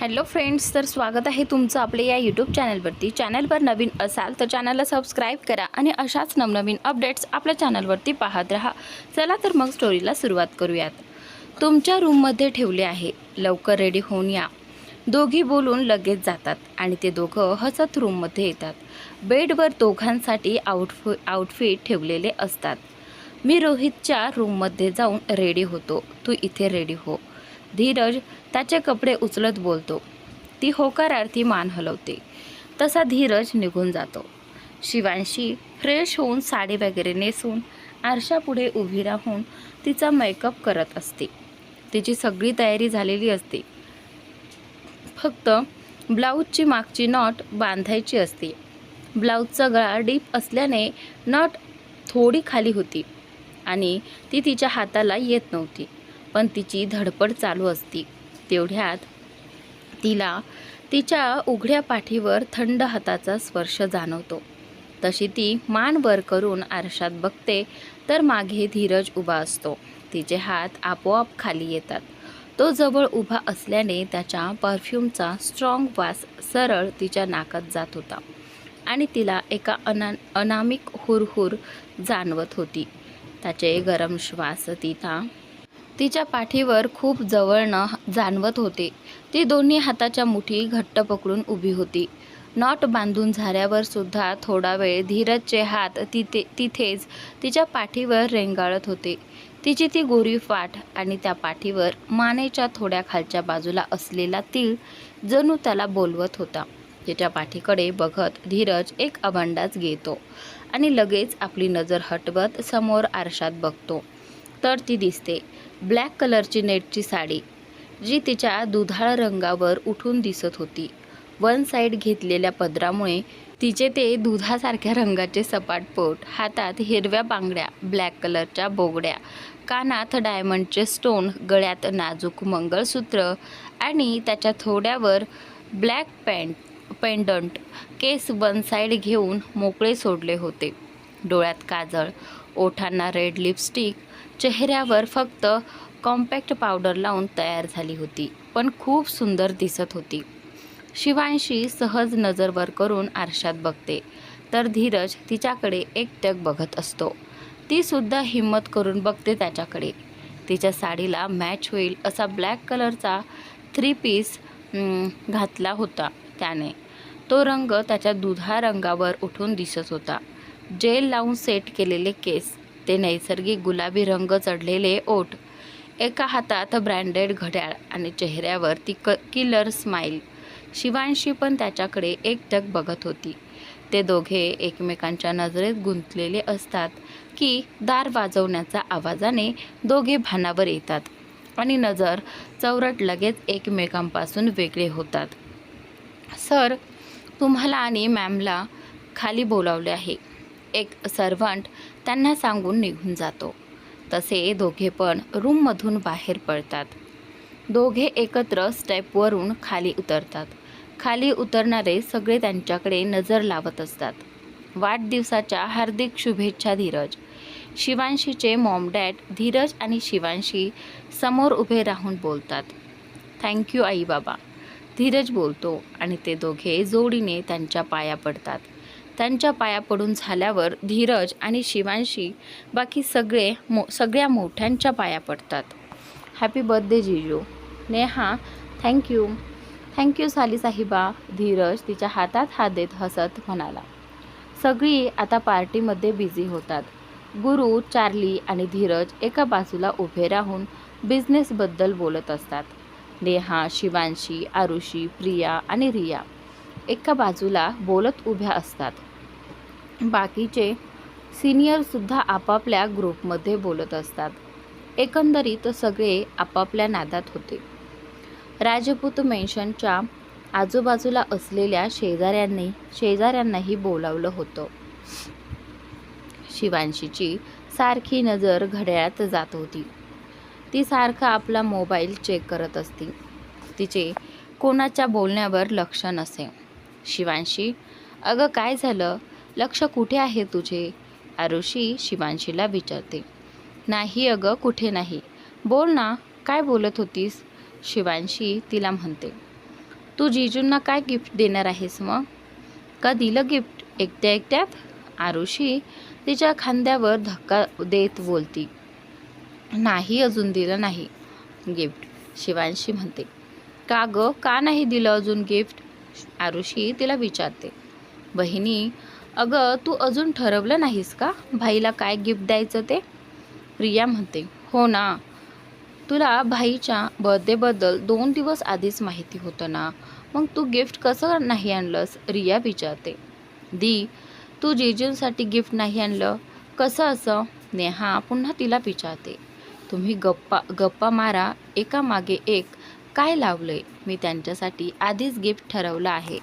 Hello friends तर स्वागत आहे तुमचं आपल्या या यूट्यूब चॅनलवरती चॅनलवर नवीन असाल तर चॅनलला सबस्क्राईब करा आणि अशाच नवनवीन अपडेट्स आपल्या चॅनलवरती पाहत राहा. चला तर मग स्टोरीला सुरुवात करूयात. तुमच्या रूममध्ये ठेवले आहे. लवकर रेडी होऊन या. दोघी बोलून लगेच जातात आणि ते दोघं हसत रूममध्ये येतात. बेडवर दोघांसाठी आउटफि आउटफिट ठेवलेले असतात. मी रोहितच्या रूममध्ये जाऊन रेडी होतो. तू इथे रेडी हो. धीरज त्याचे कपडे उचलत बोलतो. ती होकारार्थी मान हलवते. तसा धीरज निघून जातो. शिवांशी फ्रेश होऊन साडी वगैरे नेसून आरशापुढे उभी राहून तिचा मेकअप करत असते. तिची सगळी तयारी झालेली असते. फक्त ब्लाऊजची मागची नॉट बांधायची असते. ब्लाऊजचा गळा डीप असल्याने नॉट थोडी खाली होती आणि ती तिच्या हाताला येत नव्हती. पण तिची धडपड चालू असती. तेवढ्यात तिला तिच्या उघड्या पाठीवर थंड हाताचा स्पर्श जाणवतो. तशी ती मान वर करून आरशात बघते तर मागे धीरज उभा असतो. तिचे हात आपोआप खाली येतात. तो जवळ उभा असल्याने त्याच्या परफ्यूमचा स्ट्रॉंग वास सरळ तिच्या नाकात जात होता आणि तिला एका अना अनामिक हुरहुर जाणवत होती. त्याचे गरम श्वास तिला तिच्या पाठीवर खूप जवळनं जाणवत होते. ती दोन्ही हाताच्या मुठी घट्ट पकडून उभी होती. नॉट बांधून झाल्यावर सुद्धा थोडा वेळ धीरजचे हात तिथे तिथेच तिच्या पाठीवर रेंगाळत होते. तिची ती गोरी फाट आणि त्या पाठीवर मानेच्या थोड्या खालच्या बाजूला असलेला तीळ जणू त्याला बोलवत होता तिच्या पाठीकडे बघत धीरज एक अभंडाच घेतो आणि लगेच आपली नजर हटवत समोर आरशात बघतो. तर ती दिसते. ब्लॅक कलरची नेटची साडी जी तिच्या दुधाळ रंगावर उठून दिसत होती. वन साईड घेतलेल्या पदरामुळे तिचे ते दुधासारख्या रंगाचे सपाट पोट हातात हिरव्या बांगड्या ब्लॅक कलरच्या बोगड्या कानात डायमंडचे स्टोन गळ्यात नाजूक मंगळसूत्र आणि त्याच्या थोड्यावर ब्लॅक पॅन्ट पेंडंट केस वन साईड घेऊन मोकळे सोडले होते. डोळ्यात काजळ ओठांना रेड लिपस्टिक चेहऱ्यावर फक्त कॉम्पॅक्ट पावडर लावून तयार झाली होती पण खूप सुंदर दिसत होती. शिवांशी सहज नजरवर करून आरशात बघते तर धीरज तिच्याकडे एकटक बघत असतो. तीसुद्धा हिंमत करून बघते त्याच्याकडे. तिच्या साडीला मॅच होईल असा ब्लॅक कलरचा थ्री पीस घातला होता त्याने. तो रंग त्याच्या दुधा रंगावर उठून दिसत होता. जेल लावून सेट केलेले केस ते नैसर्गिक गुलाबी रंग चढलेले ओठ. एका हातात ब्रँडेड घड्याळ आणि चेहऱ्यावर ती क किलर स्माईल शिवांशी पण त्याच्याकडे एकटक बघत होती. ते दोघे एकमेकांच्या नजरेत गुंतलेले असतात की दार वाजवण्याच्या आवाजाने दोघे भानावर येतात आणि नजर चौरट लगेच एकमेकांपासून वेगळे होतात. सर तुम्हाला आणि मॅमला खाली बोलावले आहे. एक सर्वंट त्यांना सांगून निघून जातो. तसे दोघे पण रूममधून बाहेर पडतात. दोघे एकत्र स्टेपवरून खाली उतरतात. खाली उतरणारे सगळे त्यांच्याकडे नजर लावत असतात. वाढदिवसाच्या हार्दिक शुभेच्छा धीरज. शिवांशीचे मॉम डॅड धीरज आणि शिवांशी समोर उभे राहून बोलतात. थँक्यू आई बाबा. धीरज बोलतो आणि ते दोघे जोडीने त्यांच्या पाया पडतात. त्यांच्या पाया पडून झाल्यावर धीरज आणि शिवांशी बाकी सगळे मो सगळ्या मोठ्यांच्या पाया पडतात. Happy birthday जिजू. Neha thank you thank you साली साहिबा धीरज तिच्या हातात हात देत हसत म्हणाला. सगळी आता पार्टीमध्ये बिझी होतात. गुरु चार्ली आणि धीरज एका बाजूला उभे राहून बिझनेसबद्दल बोलत असतात. नेहा शिवांशी आरुषी प्रिया आणि रिया एका बाजूला बोलत उभ्या असतात. बाकीचे सिनियरसुद्धा आपापल्या ग्रुपमध्ये बोलत असतात. एकंदरीत सगळे आपापल्या नादात होते. राजपूत मेन्शनच्या आजूबाजूला असलेल्या शेजाऱ्यांनी शेजाऱ्यांनाही बोलावलं होतं. शिवांशीची सारखी नजर घड्याळात जात होती. ती सारखा आपला मोबाईल चेक करत असती. तिचे कोणाच्या बोलण्यावर लक्ष नसे. शिवांशी अगं काय झालं? लक्ष कुठे आहे तुझे? आरुषी शिवांशीला विचारते. नाही अगं कुठे नाही. बोल ना काय बोलत होतीस? शिवांशी तिला म्हणते. तू जिजूंना काय गिफ्ट देणार आहेस मग? का दिलं गिफ्ट एकट्या एकट्यात? आरुषी तिच्या खांद्यावर धक्का देत बोलती. नाही अजून दिलं नाही. गिफ्ट शिवांशी म्हणते. का ग? का नाही दिलं अजून गिफ्ट आरुषी तिला विचारते. बहिणी अगं तू अजून ठरवलं नाहीस का? भाईला काय गिफ्ट द्यायचं ते? रिया म्हणते हो ना. तुला भाईच्या बर्थडेबद्दल दोन दिवस आधीच माहिती होतं ना. मग तू गिफ्ट कसं नाही आणलंस? रिया विचारते. दी तू जेजूंसाठी गिफ्ट नाही आणलं. कसं असं? नेहा पुन्हा तिला विचारते. तुम्ही गप्पा गप्पा मारा. एका मागे एक काय लावलंय? मी त्यांच्यासाठी आधीच गिफ्ट ठरवलं आहे.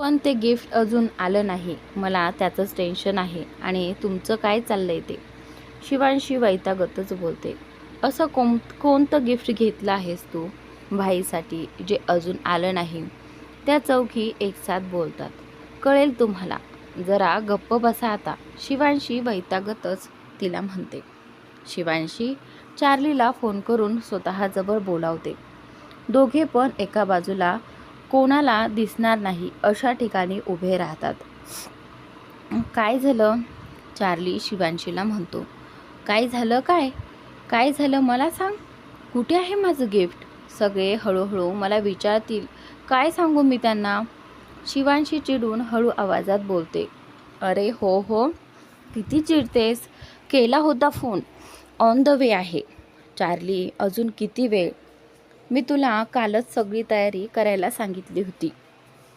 पण ते गिफ्ट अजून आलं नाही. मला त्याचंच टेन्शन आहे. आणि तुमचं काय चाललंय ते? शिवांशी वैतागतच बोलते. असं कोण कोणतं गिफ्ट घेतलं आहेस तू? भाईसाठी जे अजून आलं नाही. त्या चौघी एकसाथ बोलतात. कळेल तुम्हाला. जरा गप्प बसा आता. शिवांशी वैतागतच तिला म्हणते. शिवांशी चार्लीला फोन करून स्वतःजवळ बोलावते. दोघे पण एका बाजूला कोणाला दिसणार नाही अशा ठिकाणी उभे राहतात. काय झालं? चार्ली शिवांशीला म्हणतो काय झालं काय? काय झालं मला सांग? कुठे आहे माझं गिफ्ट? सगळे हळूहळू मला विचारतील काय सांगू मी त्यांना? शिवांशी चिडून हळू आवाजात बोलते अरे हो हो किती चिडतेस? केला होता फोन. ऑन द वे आहे. चार्ली अजून किती वेळ? मी तुला कालच सगळी तयारी करायला सांगितली होती.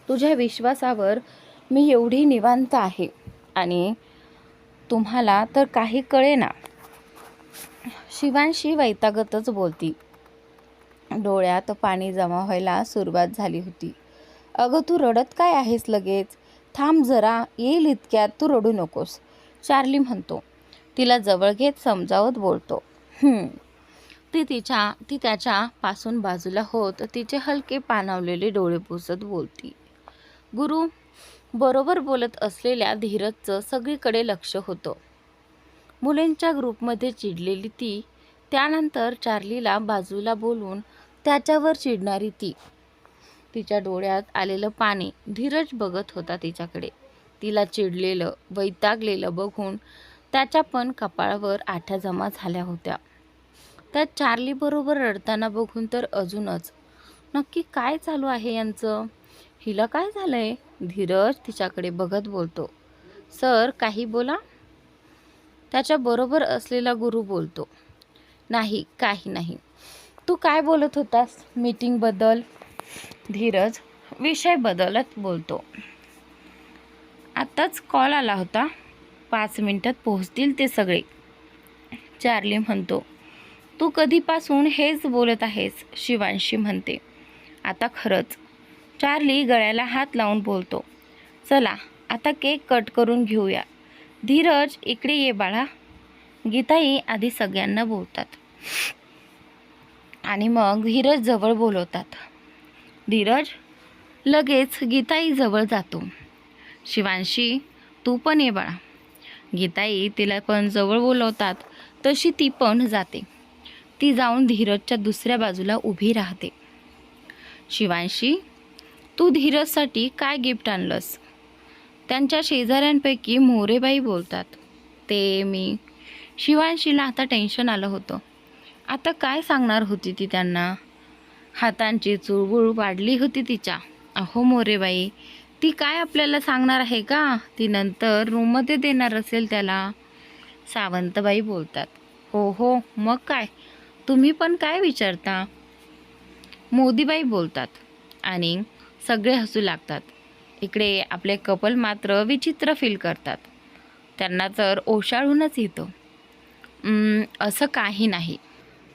तुझ्या विश्वासावर मी एवढी निवांत आहे आणि तुम्हाला तर काही कळेना. शिवांशी वैतागतच बोलती. डोळ्यात पाणी जमा व्हायला सुरुवात झाली होती. अगं तू रडत काय आहेस लगेच? थांब जरा येईल इतक्यात तू रडू नकोस. चार्ली म्हणतो तिला जवळ घेत समजावत बोलतो. ती तिच्या ती त्याच्यापासून बाजूला होत तिचे हलके पाणावलेले डोळे पुसत बोलती. गुरु बरोबर बोलत असलेल्या धीरजचं सगळीकडे लक्ष होतं. मुलींच्या ग्रुपमध्ये चिडलेली ती त्यानंतर चार्लीला बाजूला बोलून त्याच्यावर चिडणारी ती. तिच्या डोळ्यात आलेलं पाणी धीरज बघत होता तिच्याकडे. तिला चिडलेलं वैतागलेलं बघून त्याच्या पण कपाळावर आठ्या जमा झाल्या होत्या. त्यात चार्लीबरोबर रडताना बघून तर अजूनच. नक्की काय चालू आहे यांचं? हिला काय झालं आहे धीरज तिच्याकडे बघत बोलतो. सर काही बोला. त्याच्याबरोबर असलेला गुरु बोलतो. नाही काही नाही. तू काय बोलत होतास? मीटिंगबद्दल धीरज विषय बदलत बोलतो. आत्ताच कॉल आला होता. पाच मिनटात पोहोचतील ते सगळे. चार्ली म्हणतो तू कधीपासून हेच बोलत आहेस? शिवांशी म्हणते. आता खरंच. चार्ली गळ्याला हात लावून बोलतो. चला आता केक कट करून घेऊया. धीरज इकडे ये बाळा. गीताई आधी सगळ्यांना बोलतात. आणि मग धीरज जवळ बोलवतात. धीरज लगेच गीताई जवळ जातो. शिवांशी तू पण ये बाळा. गीताई तिला पण जवळ बोलवतात. तशी ती पण जाते. ती जाऊन धीरजच्या दुसऱ्या बाजूला उभी राहते. शिवांशी तू धीरजसाठी काय गिफ्ट आणलंस? त्यांच्या शेजाऱ्यांपैकी मोरेबाई बोलतात. ते मी. शिवांशीला आता टेन्शन आलं होतं. आता काय सांगणार होती ती त्यांना? हातांची चुळबुळ वाढली होती तिच्या. अहो मोरेबाई ती काय आपल्याला सांगणार आहे का? ती नंतर रूममध्ये देणार असेल त्याला. सावंतबाई बोलतात. हो हो मग काय? तुम्ही पण काय विचारता? मोदीबाई बोलतात आणि सगळे हसू लागतात. इकडे आपले कपल मात्र विचित्र फील करतात. त्यांना तर ओशाळूनच येतं. असं काही नाही.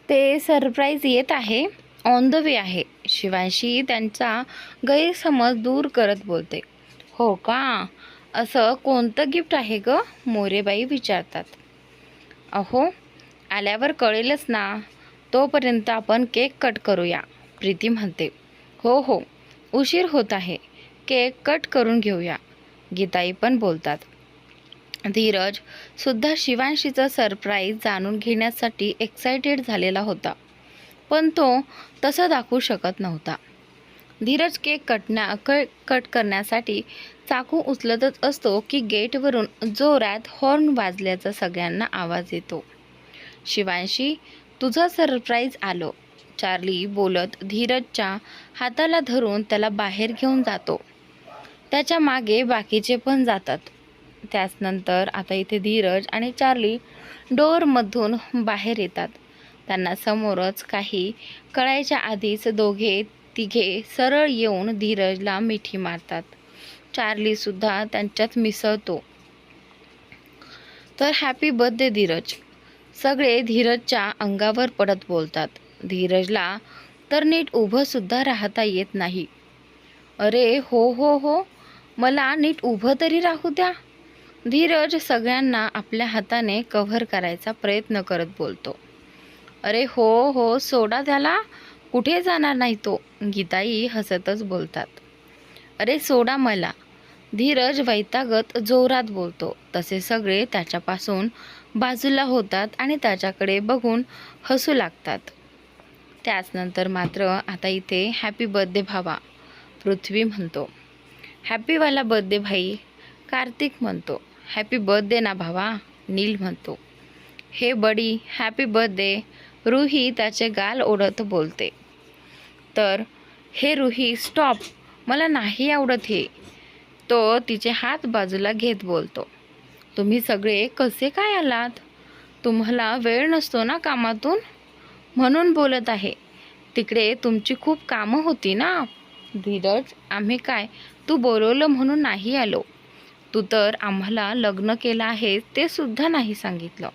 ते सरप्राईज येत आहे ऑन द वे आहे. शिवांशी त्यांचा गैरसमज दूर करत बोलते. हो का? असं कोणतं गिफ्ट आहे ग? मोरेबाई विचारतात. अहो आल्यावर कळेलच ना. तोपर्यंत आपण केक कट करूया. प्रीती म्हणते हो हो उशीर होत आहे. केक कट करून घेऊया. गीताई पण बोलतात. धीरज सुद्धा शिवांशीचं सरप्राईज जाणून घेण्यासाठी एक्सायटेड झालेला होता पण तो तसं दाखवू शकत नव्हता. धीरज केक कटण्या क कट करण्यासाठी चाकू उचलतच असतो की गेटवरून जोरात हॉर्न वाजल्याचा सगळ्यांना आवाज येतो. शिवांशी तुझं सरप्राईज आलो. चार्ली बोलत धीरजच्या हाताला धरून त्याला बाहेर घेऊन जातो. त्याच्यामागे बाकीचे पण जातात. त्याचनंतर आता इथे धीरज आणि चार्ली डोअरमधून बाहेर येतात. त्यांना समोरच काही कळायच्या आधीच दोघे तिघे सरळ येऊन धीरजला मिठी मारतात. चार्लीसुद्धा त्यांच्यात मिसळतो. तर हॅपी बर्थडे धीरज. सगळे धीरजच्या अंगावर पडत बोलतात. धीरजला तर नीट उभंसुद्धा राहता येत नाही. अरे हो हो हो. मला नीट उभं तरी राहू द्या. धीरज सगळ्यांना आपल्या हाताने कव्हर करायचा प्रयत्न करत बोलतो. अरे हो हो सोडा त्याला. कुठे जाणार नाही तो? गीताई हसतच बोलतात. अरे सोडा मला. धीरज वैतागत जोरात बोलतो. तसे सगळे त्याच्यापासून बाजूला होतात आणि त्याच्याकडे बघून हसू लागतात. त्याचनंतर मात्र आता इथे हॅपी बर्थडे भावा पृथ्वी म्हणतो. हॅपीवाला बर्थडे भाई कार्तिक म्हणतो. हॅपी बर्थडे ना भावा नील म्हणतो. हे बडी हॅपी बर्थडे रुही त्याचे गाल ओढत बोलते. तर हे रुही स्टॉप मला नाही आवडत हे. तो तिचे हात बाजूला घेत बोलतो. तुम्ही सगळे कसे काय आलात? तुम्हाला वेळ नसतो ना कामातून? म्हणून बोलत आहे. तिकडे तुमची खूप कामं होती ना? धीरज आम्ही काय? तू बोलवलं म्हणून नाही आलो. तू तर आम्हाला लग्न केलं आहे ते सुद्धा नाही सांगितलं.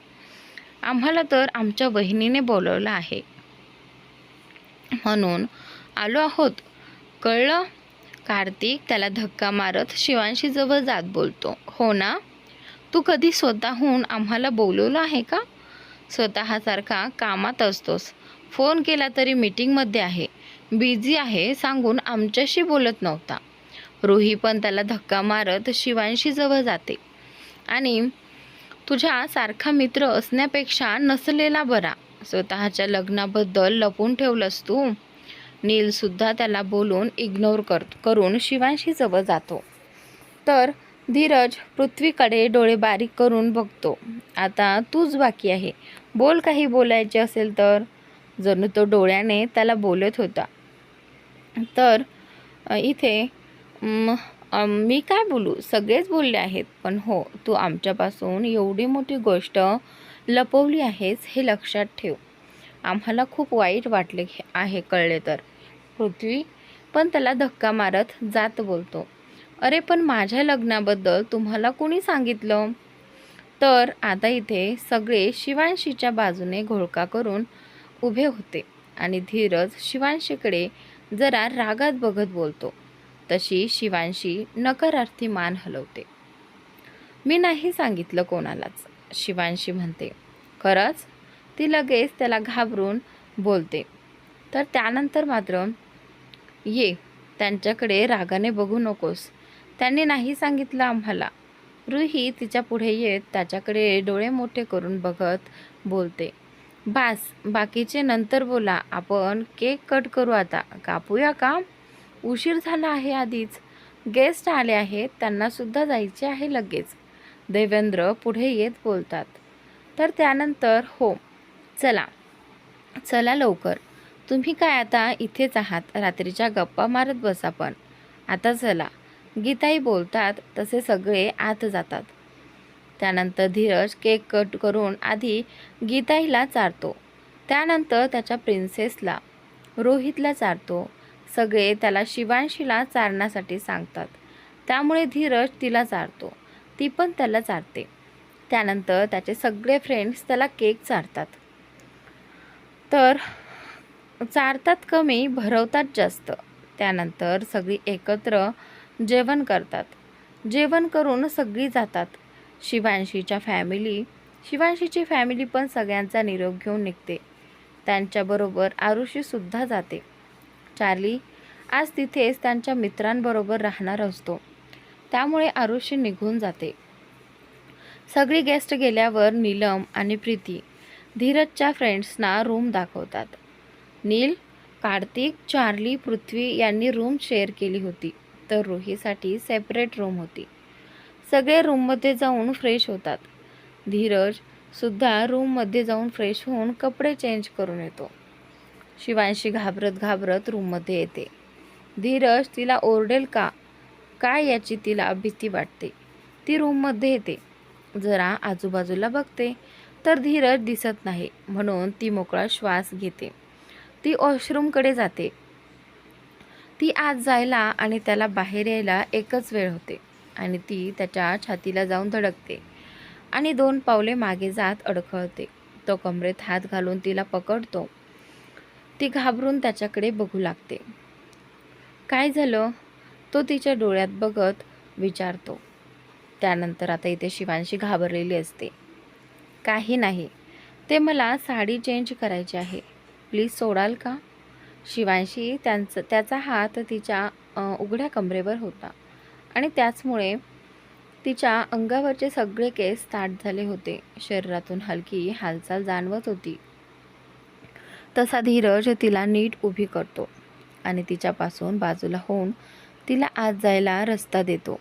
आम्हाला तर आमच्या वहिनीने बोलवलं आहे. म्हणून आलो आहोत. कळलं? कार्तिक त्याला धक्का मारत शिवांशी जवळ जात बोलतो. हो ना? तू कधी स्वतःहून आम्हाला बोलवलं आहे का? स्वतःसारखा कामात असतोस. फोन केला तरी मीटिंगमध्ये आहे. बिझी आहे सांगून आमच्याशी बोलत नव्हता. रोही पण त्याला धक्का मारत शिवांशी जवळ जाते. आणि तुझ्या सारखा मित्र असण्यापेक्षा नसलेला बरा. स्वतःच्या लग्नाबद्दल लपून ठेवलंस तू? नीलसुद्धा त्याला बोलून इग्नोर कर करून शिवांशी जवळ जातो. तर धीरज पृथ्वीकडे डोळे बारीक करून बघतो. आता तूच बाकी आहे. बोल काही बोलायचे असेल तर? जणू तो डोळ्याने त्याला बोलत होता. तर इथे मी काय बोलू? सगळेच बोलले आहेत. पण हो तू आमच्यापासून एवढी मोठी गोष्ट लपवली आहेस हे लक्षात ठेव. आम्हाला खूप वाईट वाटले आहे कळले तर. पृथ्वी पण त्याला धक्का मारत जात बोलतो. अरे पण माझ्या लग्नाबद्दल तुम्हाला कोणी सांगितलं? तर आता इथे सगळे शिवांशीच्या बाजूने घोळका करून उभे होते आणि धीरज शिवांशीकडे जरा रागात बघत बोलतो. तशी शिवांशी नकारार्थी मान हलवते. मी नाही सांगितलं कोणालाच शिवांशी म्हणते. खरंच? ती लगेच त्याला घाबरून बोलते. तर त्यानंतर मात्र ये त्यांच्याकडे रागाने बघू नकोस. त्यांनी नाही सांगितलं आम्हाला. रुही तिच्या पुढे येत त्याच्याकडे डोळे मोठे करून बघत बोलते. बास बाकीचे नंतर बोला. आपण केक कट करू आता. कापूया का? उशीर झाला आहे आधीच. गेस्ट आले आहेत. त्यांनासुद्धा जायचे आहे लगेच. देवेंद्र पुढे येत बोलतात. तर त्यानंतर हो चला. चला लवकर. तुम्ही काय आता इथेच आहात? रात्रीच्या गप्पा मारत बसा पण. आता चला. गीताई बोलतात तसे सगळे आत जातात. त्यानंतर धीरज केक कट करून आधी गीताईला चारतो. त्यानंतर त्याच्या प्रिन्सेसला रोहितला चारतो. सगळे त्याला शिवांशीला चारण्यासाठी सांगतात. त्यामुळे धीरज तिला चारतो. ती पण त्याला चारते. त्यानंतर त्याचे सगळे फ्रेंड्स त्याला केक चारतात. तर चारतात कमी भरवतात जास्त. त्यानंतर सगळी एकत्र जेवण करतात. जेवण करून सगळी जातात. शिवांशीच्या फॅमिली शिवांशीची फॅमिली पण सगळ्यांचा निरोप घेऊन निघते. त्यांच्याबरोबर आरुषीसुद्धा जाते. चार्ली आज तिथेच त्यांच्या मित्रांबरोबर राहणार असतो. त्यामुळे आरुषी निघून जाते. सगळी गेस्ट गेल्यावर नीलम आणि प्रीती धीरजच्या फ्रेंड्सना रूम दाखवतात. नील कार्तिक चार्ली पृथ्वी यांनी रूम शेअर केली होती. तर रोहीसाठी सेपरेट रूम होती. सगळे रूममध्ये जाऊन फ्रेश होतात. धीरज सुद्धा रूममध्ये जाऊन फ्रेश होऊन कपडे चेंज करून येतो. शिवांशी घाबरत घाबरत रूममध्ये येते. धीरज तिला ओरडेल का? काय याची तिला भीती वाटते? ती रूममध्ये येते. जरा आजूबाजूला बघते. तर धीरज दिसत नाही. म्हणून ती मोकळा श्वास घेते. ती वॉशरूमकडे जाते. ती आत जायला आणि त्याला बाहेर यायला एकच वेळ होते आणि ती त्याच्या छातीला जाऊन धडकते आणि दोन पावले मागे जात अडखळते. तो कमरेत हात घालून तिला पकडतो. ती घाबरून त्याच्याकडे बघू लागते. काय झालं? तो तिच्या डोळ्यात बघत विचारतो. त्यानंतर आता इथे शिवांशी घाबरलेली असते. काही नाही. ते मला साडी चेंज करायची आहे. प्लीज सोडाल का? शिवांशी त्यांचं त्याचा हात तिच्या उघड्या कमरेवर होता. आणि त्याचमुळे तिच्या अंगावरचे सगळे केस ताट झाले होते. शरीरातून हलकी हालचाल जाणवत होती. तसा धीरज तिला नीट उभी करतो आणि तिच्यापासून बाजूला होऊन तिला आत जायला रस्ता देतो.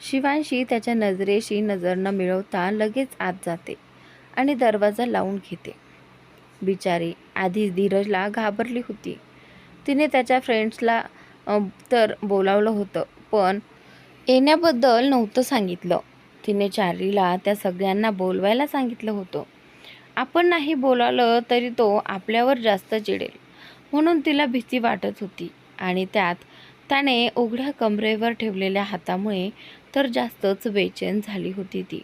शिवांशी त्याच्या नजरेशी नजर न मिळवता लगेच आत जाते आणि दरवाजा लावून घेते. बिचारी. आधी धीरजला घाबरली होती. तिने त्याच्या फ्रेंड्सला तर बोलावलं होतं पण येण्याबद्दल नव्हतं सांगितलं. तिने चार्लीला त्या सगळ्यांना बोलवायला सांगितलं होतं. आपण नाही बोलावलं तरी तो आपल्यावर जास्त चिडेल म्हणून तिला भीती वाटत होती आणि त्यात त्याने उघड्या कमरेवर ठेवलेल्या हातामुळे तर जास्तच बेचैन झाली होती ती.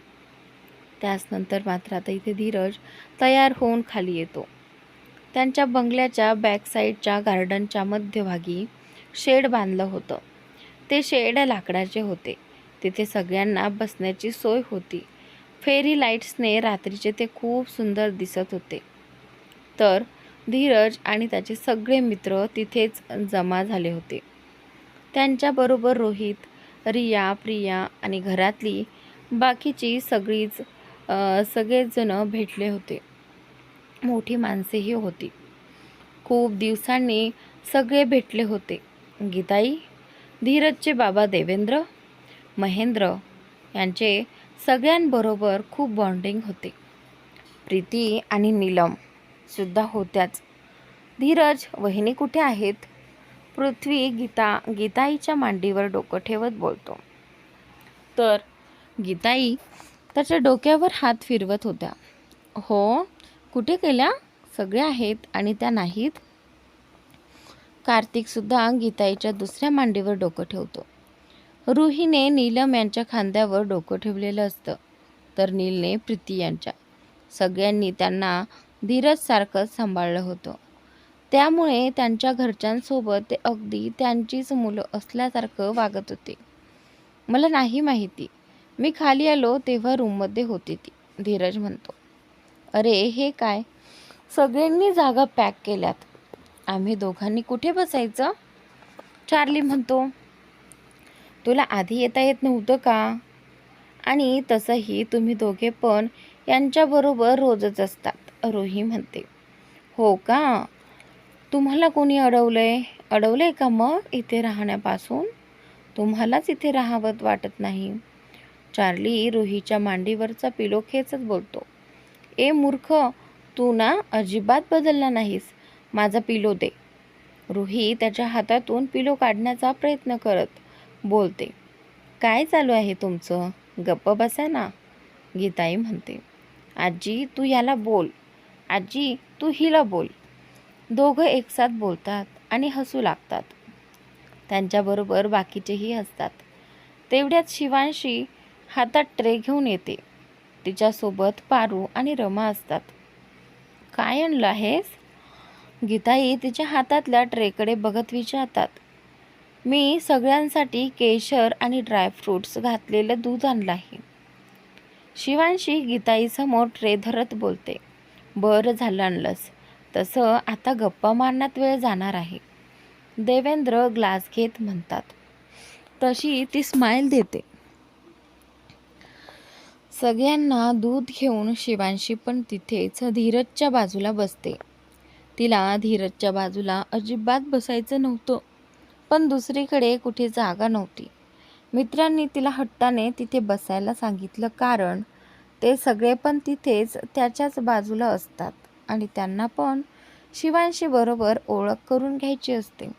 त्याचनंतर मात्र आता इथे धीरज तयार होऊन खाली येतो. त्यांच्या बंगल्याच्या बॅकसाईडच्या गार्डनच्या मध्यभागी शेड बांधलं होतं. ते शेड लाकडाचे होते. तिथे सगळ्यांना बसण्याची सोय होती. फेरी लाईट्सने रात्रीचे ते खूप सुंदर दिसत होते. तर धीरज आणि त्याचे सगळे मित्र तिथेच जमा झाले होते. त्यांच्याबरोबर रोहित रिया प्रिया आणि घरातली बाकीची सगळीच सगळेजणं भेटले होते. मोठी माणसेही होती. खूप दिवसांनी सगळे भेटले होते. गीताई धीरजचे बाबा देवेंद्र महेंद्र यांचे सगळ्यांबरोबर खूप बॉन्डिंग होते. प्रीती आणि नीलम सुद्धा होत्याच. धीरज वहिनी कुठे आहेत? पृथ्वी गीता गीताईच्या मांडीवर डोकं ठेवत बोलतो. तर गीताई त्याच्या डोक्यावर हात फिरवत होत्या. हो कुठे केल्या सगळ्या आहेत आणि त्या नाहीत. कार्तिकसुद्धा गीताईच्या दुसऱ्या मांडीवर डोकं ठेवतो. रुहीने नीलम यांच्या खांद्यावर डोकं ठेवलेलं असतं तर नीलने प्रीती यांच्या. सगळ्यांनी त्यांना धीरजसारखंच सांभाळलं होतं. त्यामुळे त्यांच्या घरच्यांसोबत ते अगदी त्यांचीच मुलं असल्यासारखं वागत होते. मला नाही माहिती मी खाली आलो तेव्हा रूममध्ये होती ती. धीरज म्हणतो. अरे हे काय? सगळ्यांनी जागा पॅक केल्यात. आम्ही दोघांनी कुठे बसायचं? चार्ली म्हणतो तुला आधी येता येत नव्हतं का? आणि तसंही तुम्ही दोघे पण यांच्याबरोबर रोजच असतात रोही म्हणते. हो का? तुम्हाला कोणी अडवलंय? अडवलंय का मग इथे राहण्यापासून? तुम्हालाच इथे राहावत वाटत नाही. चार्ली रोहीच्या मांडीवरचा पिलो खेचत बोलतो. ए मूर्ख तू ना अजिबात बदलला नाहीस. माझा पिलो दे. रुही त्याच्या हातातून पिलो काढण्याचा प्रयत्न करत बोलते. काय चालू आहे तुमचं? गप्प बसा ना गीताई म्हणते. आजी तू याला बोल. आजी तू हिला बोल. दोघं एकसाथ बोलतात आणि हसू लागतात. त्यांच्याबरोबर बाकीचेही हसतात. तेवढ्यात शिवांशी हातात ट्रे घेऊन येते. तिच्यासोबत पारू आणि रमा असतात. काय आणलं आहेस? गीताई तिच्या हातातल्या ट्रेकडे बघत विचारतात. मी सगळ्यांसाठी केशर आणि ड्रायफ्रूट्स घातलेलं दूध आणलं आहे. शिवांशी गीताईसमोर ट्रे धरत बोलते. बरं झालं आणलंस. तसं आता गप्पा मारण्यात वेळ जाणार आहे. देवेंद्र ग्लास घेत म्हणतात. तशी ती स्माईल देते. सगळ्यांना दूध घेऊन शिवांशी पण तिथेच धीरजच्या बाजूला बसते. तिला धीरजच्या बाजूला अजिबात बसायचं नव्हतं पण दुसरीकडे कुठे जागा नव्हती. मित्रांनी तिला हट्टाने तिथे बसायला सांगितलं कारण ते सगळे पण तिथेच त्याच्याच बाजूला असतात आणि त्यांना पण शिवांशी बरोबर ओळख करून घ्यायची असते.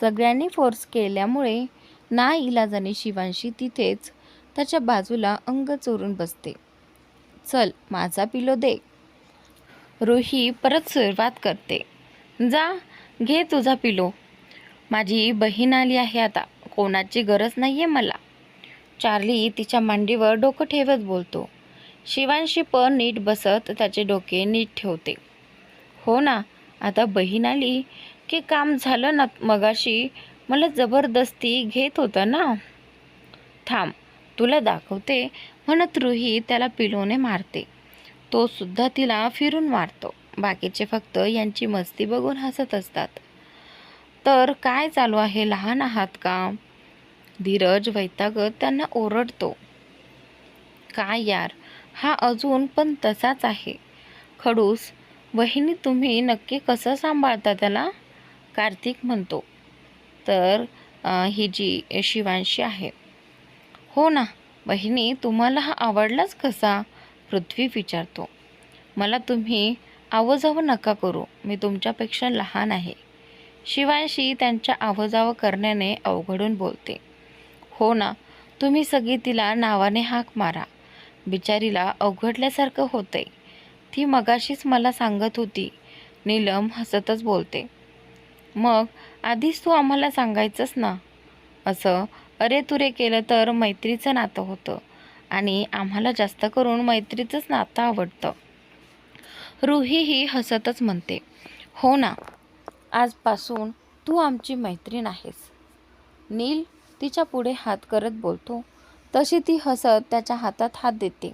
सगळ्यांनी फोर्स केल्यामुळे ना इलाजाने शिवांशी तिथेच त्याच्या बाजूला अंग चोरून बसते. चल माझा पिलो दे. रोही परत सुरुवात करते. जा घे तुझा पिलो. माझी बहीण आली आहे आता. कोणाची गरज नाही आहे मला. चार्ली तिच्या मांडीवर डोकं ठेवत बोलतो. शिवांशी पण नीट बसत त्याचे डोके नीट ठेवते. हो ना आता बहीण आली की काम झालं ना मगाशी? मला जबरदस्ती घेत होता ना? थांब. तुला दाखवते म्हणत रुही त्याला पिलोने मारते. तो सुद्धा तिला फिरून मारतो. बाकीचे फक्त यांची मस्ती बघून हसत असतात. तर काय चालू आहे? लहान आहात का? धीरज वैतागत त्यांना ओरडतो. काय यार? हा अजून पण तसाच आहे. खडूस बहिणी तुम्ही नक्की कसं सांभाळता त्याला? कार्तिक म्हणतो. तर ही जी शिवांशी आहे हो ना बहिणी तुम्हाला हा आवडलाच कसा? पृथ्वी विचारतो. मला तुम्ही आवजाव नका करू मी तुमच्यापेक्षा लहान आहे. शिवांशी त्यांच्या आवजावं करण्याने अवघडून बोलते. हो ना तुम्ही सगळी तिला नावाने हाक मारा. बिचारीला अवघडल्यासारखं होतंय. ती मगाशीच मला सांगत होती. नीलम हसतच बोलते. मग आधीच तू आम्हाला सांगायचंच ना? असं अरे तुरे केलं तर मैत्रीचं नातं होतं. आणि आम्हाला जास्त करून मैत्रीचंच नातं आवडतं. रुही ही हसतच म्हणते हो ना आजपासून तू आमची मैत्रीण आहेस. नील तिच्या पुढे हात करत बोलतो तशी ती हसत त्याच्या हातात हात देते.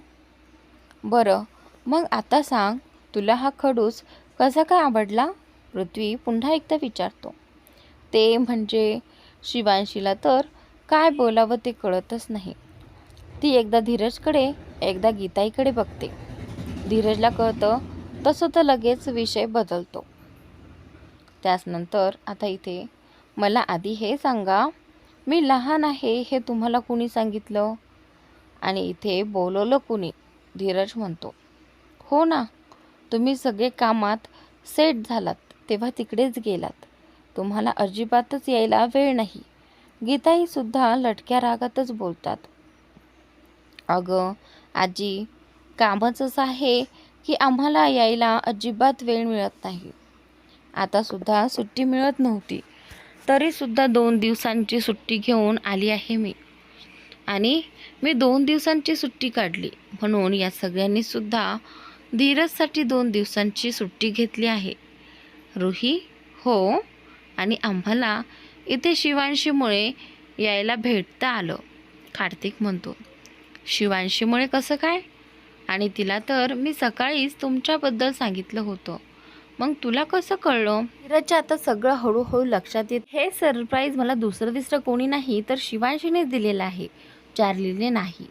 बरं मग आता सांग तुला हा खडूस कसा काय आवडला? पृथ्वी पुन्हा एकदा विचारतो. ते म्हणजे शिवांशीला तर काय बोलावं ते कळतच नाही. ती एकदा धीरजकडे एकदा गीताईकडे बघते. धीरजला कळतं तसं तर लगेच विषय बदलतो. त्याचनंतर आता इथे मला आधी हे सांगा मी लहान आहे हे तुम्हाला कुणी सांगितलं? आणि इथे बोलवलं कुणी? धीरज म्हणतो. हो ना तुम्ही सगळे कामात सेट झालात तेव्हा तिकडेच गेलात. तुम्हाला अजिबातच यायला वेळ नाही. गीताईसुद्धा लटक्या रागातच बोलतात. अगं आजी कामच असं आहे की आम्हाला यायला अजिबात वेळ मिळत नाही. आता सुद्धा सुट्टी मिळत नव्हती. तरीसुद्धा दोन दिवसांची सुट्टी घेऊन आली आहे मी. आणि मी दोन दिवसांची सुट्टी काढली. म्हणून या सगळ्यांनी सुद्धा धीरजसाठी दोन दिवसांची सुट्टी घेतली आहे. रुही हो आणि आम्हाला इथे शिवांशीमुळे यायला भेटता आलं. कार्तिक म्हणतो शिवांशीमुळे कसं काय? आणि तिला तर मी सकाळीच तुमच्याबद्दल सांगितलं होतं. मग तुला कसं कळलं? धीरजच्या आता सगळं हळूहळू लक्षात येत हे सरप्राईज मला दुसरं तिसरं कोणी नाही तर शिवांशीनेच दिलेलं आहे. चार्लीने नाही.